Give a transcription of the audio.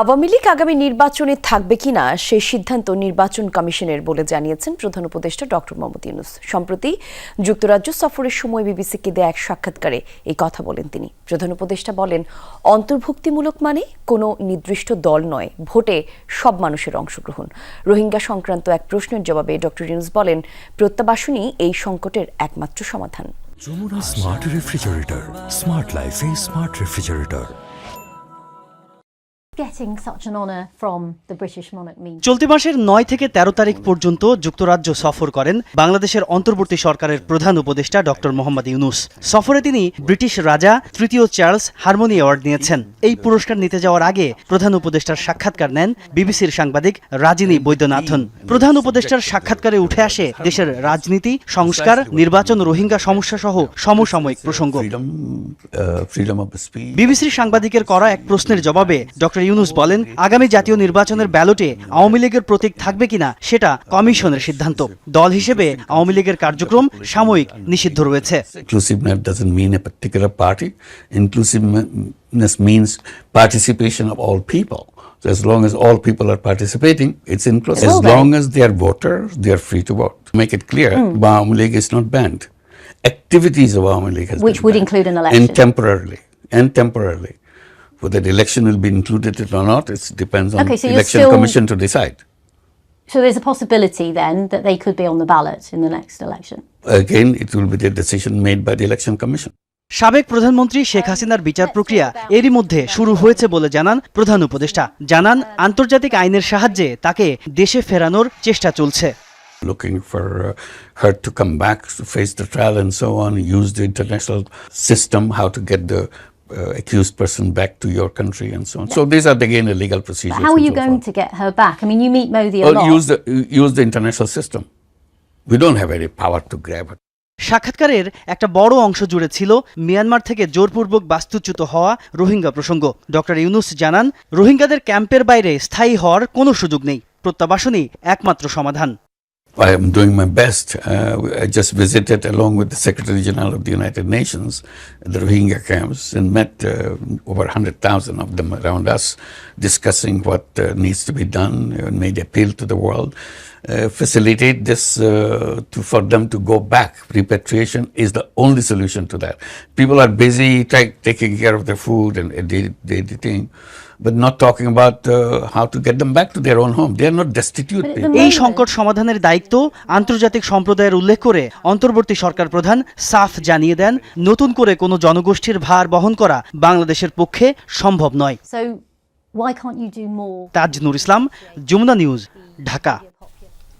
আওয়ামী লীগ আগামী নির্বাচনে থাকবে কিনা সেই সিদ্ধান্ত নির্বাচন কমিশনের বলে জানিয়েছেন প্রধান উপদেষ্টা ডক্টর মোহাম্মদ ইউনুস। সম্প্রতি যুক্তরাজ্য সফরের সময় বিবিসিকে দেয়া এক সাক্ষাৎকারে এই কথা বলেন তিনি। প্রধান উপদেষ্টা বলেন, অন্তর্ভুক্তিমূলক মানে কোনো নির্দিষ্ট দল নয়, ভোটে সব মানুষের অংশগ্রহণ। রোহিঙ্গা সংক্রান্ত এক প্রশ্নের জবাবে ডক্টর ইউনুস বলেন, প্রত্যাবাসনই এই সংকটের একমাত্র সমাধান। Jamuna smart refrigerator, smart smart refrigerator. চলতি মাসের নয় থেকে ১৩ তারিখ পর্যন্ত যুক্তরাজ্য সফর করেন বাংলাদেশের অন্তর্বর্তী সরকারের প্রধান উপদেষ্টা ডক্টর মোহাম্মদ ইউনুস। সফরে তিনি ব্রিটিশ রাজা তৃতীয় চার্লস হারমোনি অ্যাওয়ার্ড নিয়েছেন। এই পুরস্কার নিতে যাওয়ার আগে প্রধান উপদেষ্টার সাক্ষাৎকার নেন বিবিসির সাংবাদিক রাজিনী বৈদ্যনাথন। প্রধান উপদেষ্টার সাক্ষাৎকারে উঠে আসে দেশের রাজনীতি সংস্কার নির্বাচন রোহিঙ্গা সমস্যা সহ সমসাময়িক প্রসঙ্গ। Uh. বিবিসির সাংবাদিকের করা এক প্রশ্নের জবাবে ডক্টর ইউনুস বলেন আগামী জাতীয় নির্বাচনের ব্যালটে আওয়ামী লীগের প্রতীক থাকবে কিনা সেটা কমিশনের সিদ্ধান্ত দল হিসেবে আওয়ামী লীগের কার্যক্রম সাময়িক নিষিদ্ধ রয়েছে Inclusiveness doesn't mean a particular party. Inclusiveness means participation of all people. So as long as all people are participating, it's inclusive. As long as they are voters, they are free to vote. To make it clear, Awami League is not banned. Activities of Awami League has Which been would banned. include an election. And temporarily. And temporarily. Whether the election will be included or not, it depends on Okay, so the election still- commission to decide. So there's a possibility then that they could be on the ballot in the next election. Again, it will be the decision made by the election commission. সাবেক প্রধানমন্ত্রী শেখ হাসিনার বিচার প্রক্রিয়া এরই মধ্যে শুরু হয়েছে বলে জানান প্রধান উপদেষ্টা জানান আন্তর্জাতিক আইনের সাহায্যে তাকে দেশে ফেরানোর চেষ্টা চলছে looking for uh, her to come back to face the trial and so on, use the international system, how to get the uh, accused person back to your country and so on. Yeah. So these are again the legal procedures. But how are you so going forth. to get her back? I mean, you meet Modi a Well, lot. use the use the international system. We don't have any power to grab her. সাক্ষাৎকারের একটা বড় অংশ জুড়ে ছিল Myanmar থেকে জোরপূর্বক বাস্তুচ্যুত হওয়া রোহিঙ্গা প্রসঙ্গ ডক্টর ইউনুস জানান রোহিঙ্গাদের ক্যাম্পের বাইরে স্থায়ী হওয়ার কোনো সুযোগ নেই প্রত্যাবাসনই একমাত্র সমাধান I am doing my best. Uh, I just visited, along with the Secretary General of the United Nations, the Rohingya camps and met uh, over 100,000 of them around us, discussing what uh, needs to be done and made appeal to the world. Uh, facilitate this uh, to, for them to go back. Repatriation is the only solution to that. People are busy ta- taking care of their food and uh, thing, but not talking about uh, how to get them back to their own home. They are not destitute people. এই সংকট সমাধানের দায়িত্ব আন্তর্জাতিক সম্প্রদায়ের উল্লেখ করে অন্তর্বর্তী সরকার প্রধান সাফ জানিয়ে দেন নতুন করে কোনো জনগোষ্ঠীর ভার বহন করা বাংলাদেশের পক্ষে সম্ভব নয়। তাজ তাজনুর ইসলাম, জুমনা নিউজ, ঢাকা।